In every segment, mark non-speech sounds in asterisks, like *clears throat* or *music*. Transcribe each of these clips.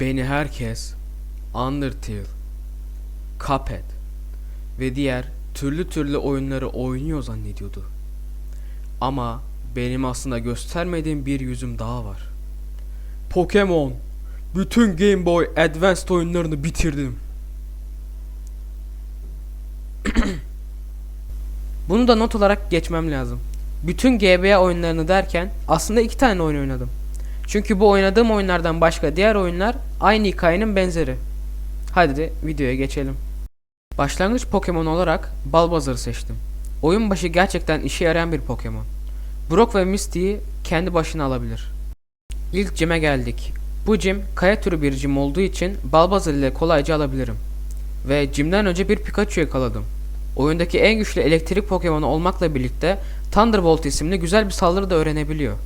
Beni herkes Undertale, Cuphead ve diğer türlü türlü oyunları oynuyor zannediyordu. Ama benim aslında göstermediğim bir yüzüm daha var. Pokemon. Bütün Game Boy Advanced oyunlarını bitirdim. *clears throat* Bunu da not olarak geçmem lazım. Bütün GBA oyunlarını derken aslında iki tane oyun oynadım. Çünkü bu oynadığım oyunlardan başka diğer oyunlar aynı hikayenin benzeri. Hadi de videoya geçelim. Başlangıç Pokemon olarak Balbazar'ı seçtim. Oyun başı gerçekten işe yarayan bir Pokemon. Brock ve Misty'yi kendi başına alabilir. İlk cime geldik. Bu cim kaya türü bir cim olduğu için Balbazar ile kolayca alabilirim. Ve cimden önce bir Pikachu yakaladım. Oyundaki en güçlü elektrik Pokemonu olmakla birlikte Thunderbolt isimli güzel bir saldırı da öğrenebiliyor.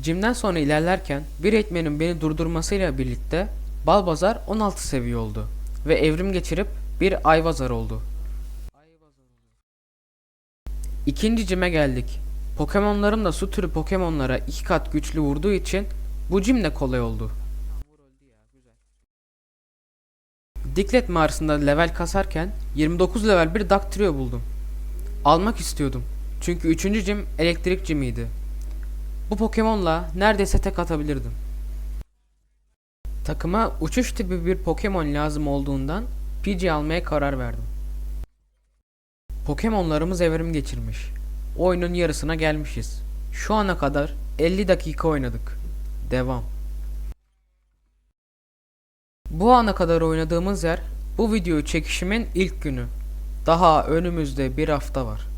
Cimden sonra ilerlerken bir eğitmenin beni durdurmasıyla birlikte Balbazar 16 seviye oldu ve evrim geçirip bir Ayvazar oldu. İkinci cime geldik. Pokemonlarım da su türü Pokemonlara iki kat güçlü vurduğu için bu cim de kolay oldu. Diklet mağarasında level kasarken 29 level bir Dugtrio buldum. Almak istiyordum. Çünkü 3. cim elektrik cimiydi. Bu Pokemon'la neredeyse tek atabilirdim. Takıma uçuş tipi bir Pokemon lazım olduğundan Pidgey almaya karar verdim. Pokemonlarımız evrim geçirmiş. Oyunun yarısına gelmişiz. Şu ana kadar 50 dakika oynadık. Devam. Bu ana kadar oynadığımız yer bu videoyu çekişimin ilk günü. Daha önümüzde bir hafta var.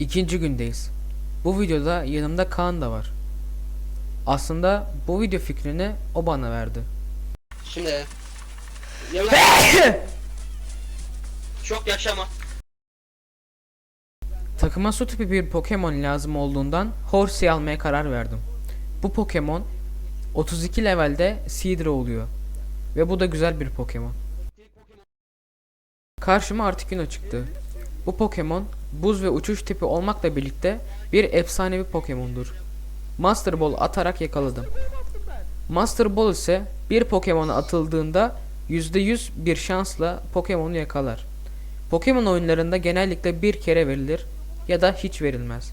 İkinci gündeyiz. Bu videoda yanımda Kaan da var. Aslında bu video fikrini o bana verdi. Şimdi Yavrum *laughs* Çok yaşama Takıma su tipi bir Pokemon lazım olduğundan Horsey almaya karar verdim. Bu Pokemon 32 levelde Seadra oluyor. Ve bu da güzel bir Pokemon. Karşıma Articuno çıktı. Bu Pokemon buz ve uçuş tipi olmakla birlikte bir efsanevi Pokemon'dur. Master Ball atarak yakaladım. Master Ball ise bir Pokemon'a atıldığında %100 bir şansla Pokemon'u yakalar. Pokemon oyunlarında genellikle bir kere verilir ya da hiç verilmez.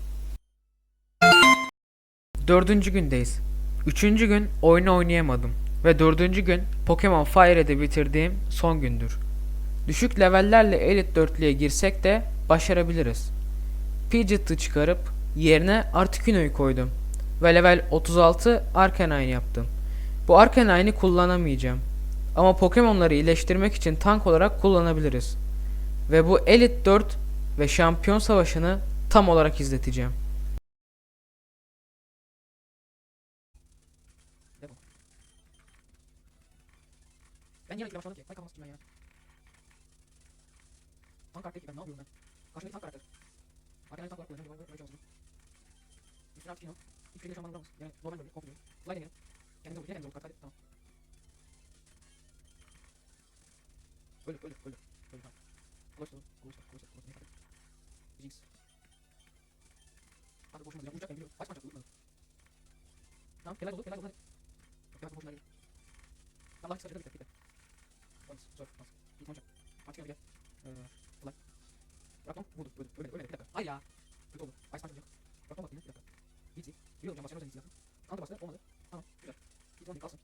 Dördüncü gündeyiz. Üçüncü gün oyunu oynayamadım ve dördüncü gün Pokemon Fire'de bitirdiğim son gündür. Düşük levellerle Elite 4'lüye girsek de başarabiliriz. Pidgeot'ı çıkarıp yerine Articuno'yu koydum ve level 36 Arcanine yaptım. Bu Arcanine'i kullanamayacağım. Ama Pokemon'ları iyileştirmek için tank olarak kullanabiliriz. Ve bu Elite 4 ve Şampiyon Savaşı'nı tam olarak izleteceğim. Ben niye başlamadım ki? Ay kafamı sikeyim ben ya. Tank karakteri ben ne yapıyorum ben? Karşımdaki tank karakteri. Arkadan tank olarak kullanıyorum. Böyle böyle çalışıyorum. Üstüne artık yine. Hiçbir an bana vuramaz. Yani normal böyle. Komple. Kolay deneyelim. Kendimize vurdu. Kendimize vurdu. Hadi tamam. Böyle böyle böyle. Böyle tamam. Kulaç dolu. Kulaç dolu. Kulaç dolu. Kulaç dolu. Jinx. Hadi boşuna. Vuracak ben biliyorum. Kaç maç attı vurmadı. Tamam. Kelay dolu. Kelay dolu hadi. Bak ya boşuna geliyor. Allah kısa bitti. Bitti. Tamam. Zor. Tamam. İlk maç. Artık gel. Ee, kolay. Bıraktım. Vurdu. Böyle. Böyle. Böyle. Bir dakika. Ay ya. Kötü oldu. Ice Punch olacak. Bıraktım bak yine. Bir dakika. Easy. Bir olacağım. Başlayalım sen easy yaptın. Counter bastı. Olmadı. Tamam. Güzel. Bir zaman kalsın.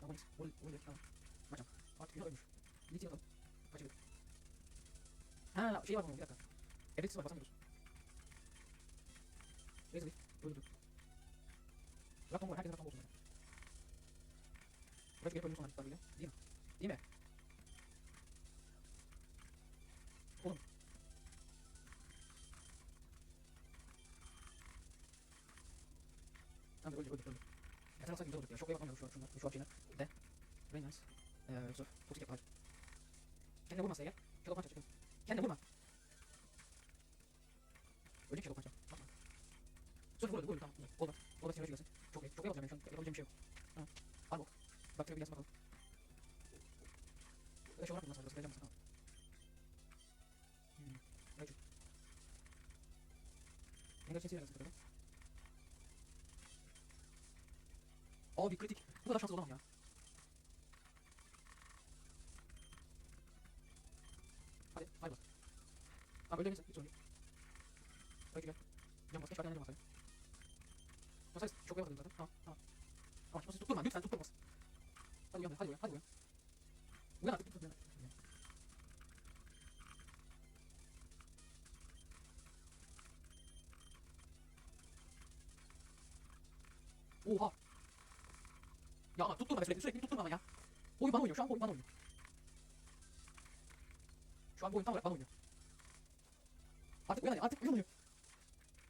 Tamam. Vurdu. Vurdu. Tamam. Maçam. Artık yine ölmüş. Easy yapalım. Kaçırdık. Ha şey var bunun bir dakika. Editsi var basamıyoruz. Razor Leaf. Değil mi? Oğlum. Tamam öldü öldü öldü. Yeter alsak güzel olur ya. Şokaya bakamıyorum şu an şunlar. Şu şeyler. De. Very nice. Eee Yusuf. Toksik yapar. Kendine vurma Seyya. Şöyle pança çıkın. Kendine vurma. Ölecek şöyle pança. Bakma. Sırf vurdu vurdu tamam. Oldu. Oldu sinirci gelsin. Çok iyi. Çok iyi yapacağım ben şu an. Yapabileceğim bir şey yok. Tamam. Al bok. Bakteri bir gelsin bakalım. Öyle şey olarak nasıl? Sıkacağım mısın? Tamam. Hmm. Rachel. gerçekten sevmezdim bu kadar. Abi kritik. Bu kadar şanslı olamam ya. Hadi, hadi bas. Tamam öldürmesin. Hiç sorun değil. Belki gel. Can bas. Geç benden basayım. Basarız. Çok yapmadım zaten. Tamam, şimdi tutturma. Lütfen tutturmaz. Hadi uyan, hadi uyan, hadi uyan. Uyan artık. Uyan. Uyan. Oha. Ya ama tutturma be sürekli sürekli tutturma ama ya. Bu oyun bana oynuyor. Şu bu oyun bana oynuyor. Şu an bu oyun tam olarak bana oynuyor. Artık uyan artık uyan oynuyor.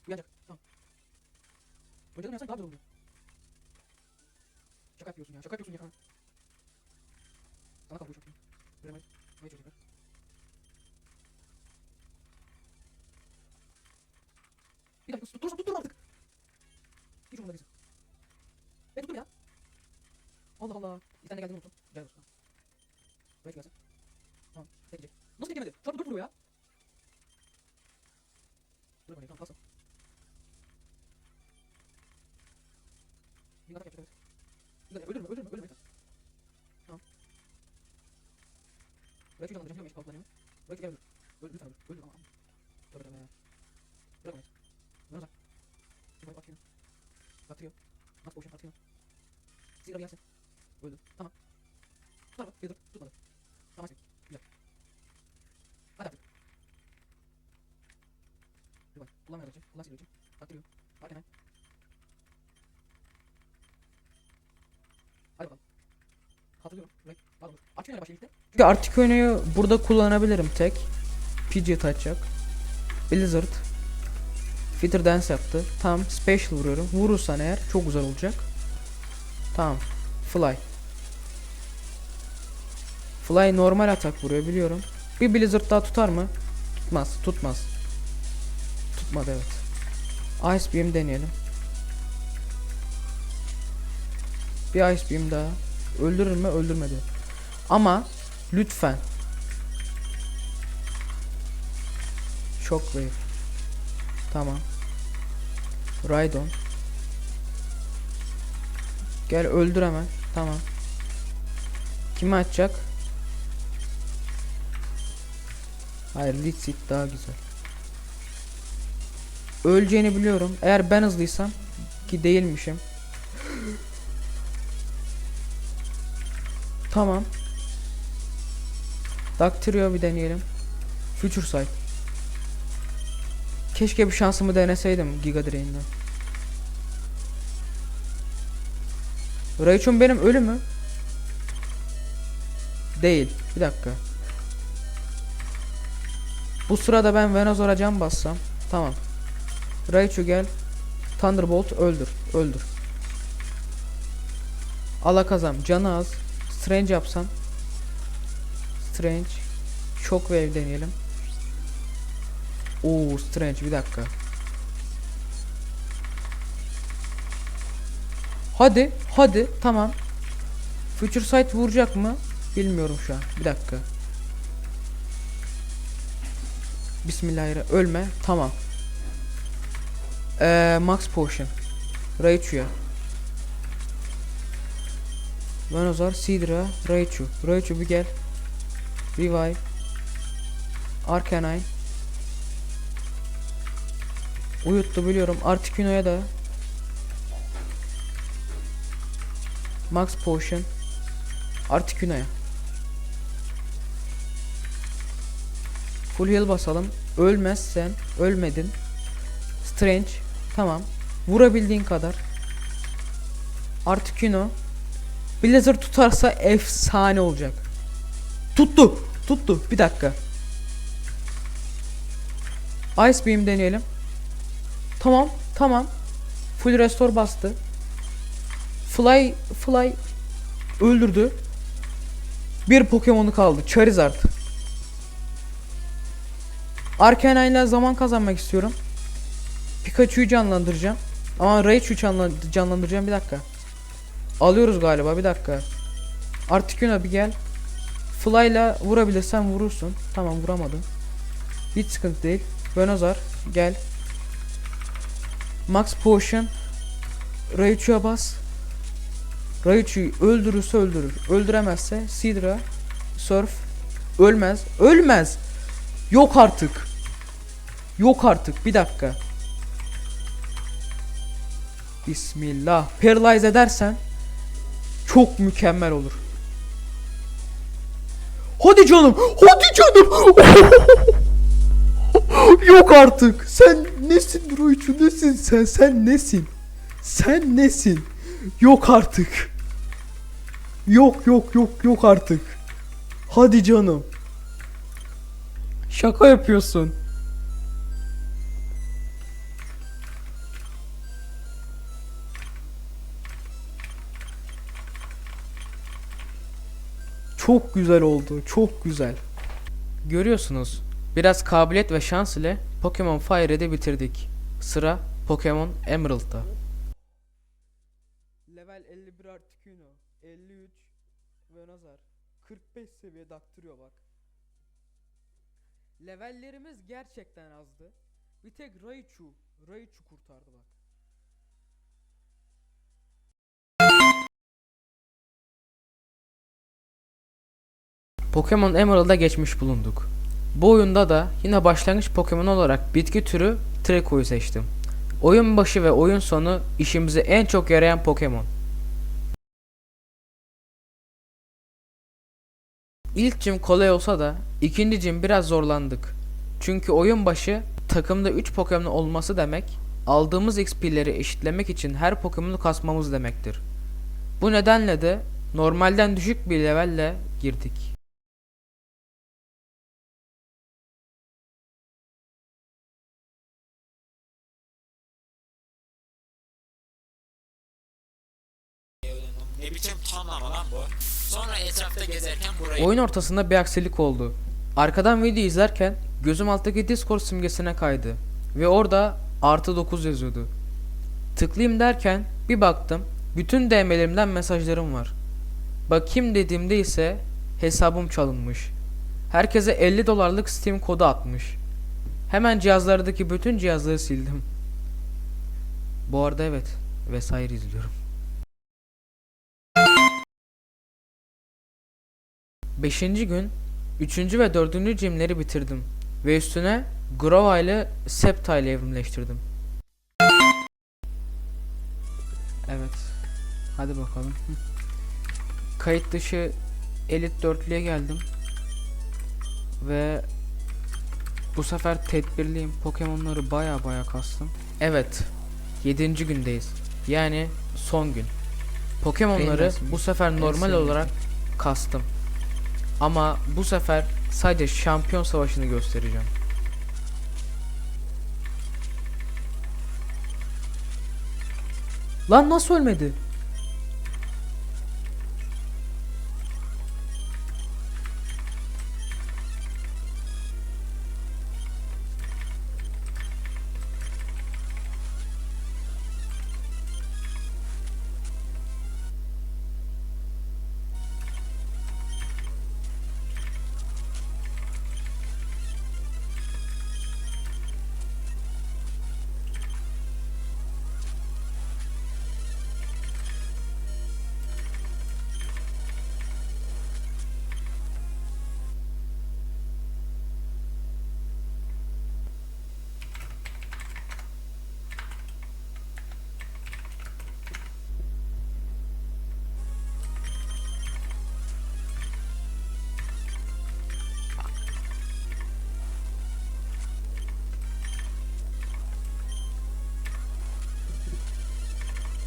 Uyanacak. Tamam. Önceden uyansak daha güzel oluyor. Şaka yapıyorsun ya. Şaka yapıyorsun ya. Sana kaldı bu çok iyi. Böyle ne çocuklar. Bir dakika tutturursan tutturma artık. Hiç umurumda değilsin. Ben tuttum ya. Allah Allah. Bir tane geldiğini unuttum. Gel olsun. Buraya gelsin. Tamam. Tek gidecek. Nasıl tek yemedi? Çarpı dört vuruyor ya. Buraya koyayım. Tamam kalsın. Bir atak yapacak evet. Bir dakika öldürme öldürme öldürme. Tamam. Çocuğu andıracağım. Yok eşit kalkılanıyor. Buraya gel. Öldür lütfen öldür. Öldür ama. Tövbe tövbe. Bırak onu. Bırak. Bir bak atıyor. Batırıyor. Max potion atıyor. Sigara gelsin. Öldü. Tamam. Mı? Bir dur. Tutmadı. Tamam. Güzel. Hadi artık. Bir bak. Kullanmıyor için. Kullan sigara için. Attırıyor. Bak hemen. Hadi bakalım. Hatırlıyorum. Burayı. Çünkü Articuno'yu burada kullanabilirim tek. Pidgeot açacak. Blizzard. Fitter Dance yaptı. Tamam. Special vuruyorum. Vurursan eğer çok güzel olacak. Tamam. Fly. Fly normal atak vuruyor biliyorum. Bir Blizzard daha tutar mı? Tutmaz. Tutmaz. Tutmadı evet. Ice Beam deneyelim. Bir Ice Beam daha. Öldürür mü? Öldürmedi. Ama lütfen Shockwave. Tamam. Raidon. Gel öldür hemen. Tamam. Kimi açacak? Hayır, Litsit daha güzel. Öleceğini biliyorum. Eğer ben hızlıysam ki değilmişim. tamam. Dactyrio bir deneyelim. Future Sight. Keşke bir şansımı deneseydim Giga Drain'den. Raichun benim ölü mü? Değil. Bir dakika. Bu sırada ben Venozor'a can bassam. Tamam. Raichu gel. Thunderbolt öldür. Öldür. Alakazam canı az. Strange yapsan. Strange. Shockwave deneyelim. Oo Strange bir dakika. Hadi hadi tamam. Future Sight vuracak mı? Bilmiyorum şu an. Bir dakika. Bismillahirrahmanirrahim. Ölme. Tamam. Ee, Max Potion. Raichu'ya. Venozar, Sidra, Raichu. Raichu bir gel. Revive. Arcanine. Uyuttu biliyorum. Articuno'ya da. Max Potion. Articuno'ya. Full heal basalım. Ölmezsen. Ölmedin. Strange. Tamam. Vurabildiğin kadar. Articuno. Blizzard tutarsa efsane olacak. Tuttu. Tuttu. Bir dakika. Ice Beam deneyelim. Tamam. Tamam. Full restore bastı. Fly Fly öldürdü. Bir Pokemon'u kaldı. Charizard. Arcanine ile zaman kazanmak istiyorum. Pikachu'yu canlandıracağım. Ama Raichu'yu canlan- canlandıracağım bir dakika. Alıyoruz galiba bir dakika. Articuno bir gel. Fly'la vurabilirsen vurursun. Tamam vuramadım. Hiç sıkıntı değil. Venozar gel. Max Potion. Raichu'ya bas. Raichu'yu öldürürse öldürür. Öldüremezse Sidra. Surf. Ölmez. Ölmez. Yok artık. Yok artık. Bir dakika. Bismillah. Paralyze edersen çok mükemmel olur. Hadi canım. Hadi canım. *laughs* Yok artık. Sen nesin Raichu nesin sen? Sen nesin? Sen nesin? Yok artık. Yok yok yok yok artık. Hadi canım. Şaka yapıyorsun. Çok güzel oldu. Çok güzel. Görüyorsunuz. Biraz kabiliyet ve şans ile Pokemon Fire'ı bitirdik. Sıra Pokemon Emerald'da. Level 51 Articuno, 53 ve nazar 45 seviye daktırıyor bak. Levellerimiz gerçekten azdı. Bir tek Raichu, Raichu kurtardı bak. Pokemon Emerald'a geçmiş bulunduk. Bu oyunda da yine başlangıç Pokemon olarak bitki türü Treeko'yu seçtim. Oyun başı ve oyun sonu işimize en çok yarayan Pokemon. İlk cim kolay olsa da ikinci cim biraz zorlandık. Çünkü oyun başı takımda 3 Pokemon olması demek, aldığımız XP'leri eşitlemek için her Pokemon'u kasmamız demektir. Bu nedenle de normalden düşük bir levelle girdik. Ne biçim tonlama lan bu? Sonra etrafta gezerken burayı Oyun ortasında bir aksilik oldu. Arkadan video izlerken gözüm alttaki Discord simgesine kaydı ve orada artı 9 yazıyordu. Tıklayayım derken bir baktım bütün DM'lerimden mesajlarım var. Bakayım dediğimde ise hesabım çalınmış. Herkese 50 dolarlık Steam kodu atmış. Hemen cihazlardaki bütün cihazları sildim. Bu arada evet vesaire izliyorum. Beşinci gün üçüncü ve dördüncü cimleri bitirdim ve üstüne Grova ile Septa ile evrimleştirdim. Evet. Hadi bakalım. Kayıt dışı elit dörtlüye geldim. Ve bu sefer tedbirliyim. Pokemon'ları baya baya kastım. Evet. Yedinci gündeyiz. Yani son gün. Pokemon'ları bu sefer normal olarak kastım. Ama bu sefer sadece şampiyon savaşını göstereceğim. Lan nasıl ölmedi?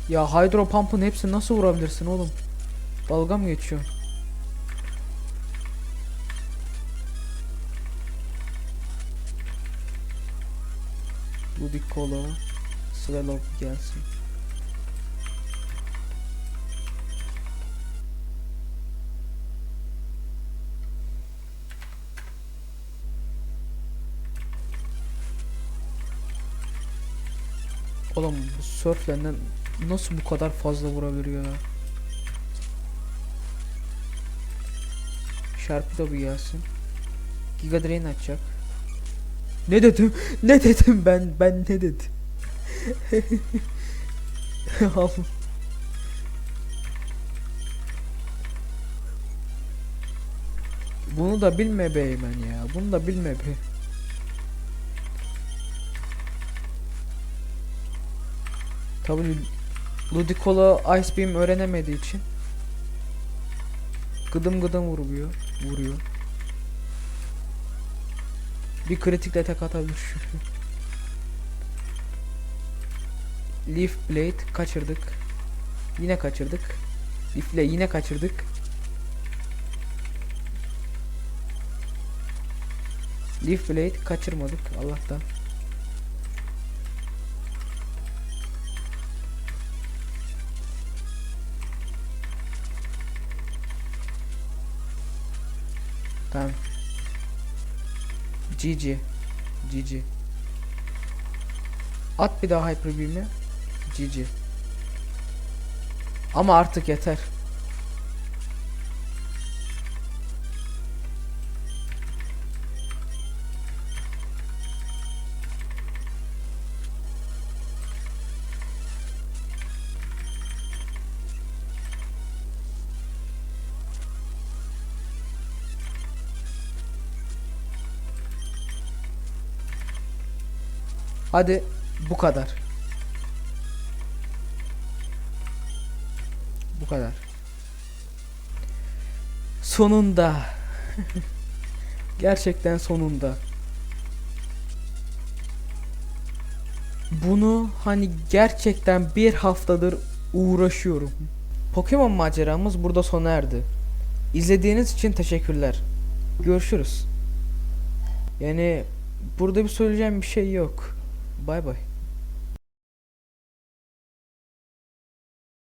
Ya Hydro Pump'ın hepsini nasıl vurabilirsin oğlum? Dalga mı geçiyor? Ludicolo, Swallow gelsin. Oğlum bu surflenden nasıl bu kadar fazla vurabiliyor ya? Sharpie da bir gelsin. Giga Drain açacak. Ne dedim? Ne dedim ben? Ben ne dedim? *laughs* Bunu da bilme be Eymen ya. Bunu da bilme be. Tabii Ludicolo Ice Beam öğrenemediği için gıdım gıdım vuruyor. Vuruyor. Bir kritikle tek atabilir. *laughs* Leaf Blade kaçırdık. Yine kaçırdık. Leaf'le yine kaçırdık. Leaf Blade kaçırmadık Allah'tan. Tamam. GG. GG. At bir daha Hyper Beam'i. GG. Ama artık yeter. Hadi bu kadar. Bu kadar. Sonunda. *laughs* Gerçekten sonunda. Bunu hani gerçekten bir haftadır uğraşıyorum. Pokemon maceramız burada sona erdi. İzlediğiniz için teşekkürler. Görüşürüz. Yani burada bir söyleyeceğim bir şey yok. Bye, bye.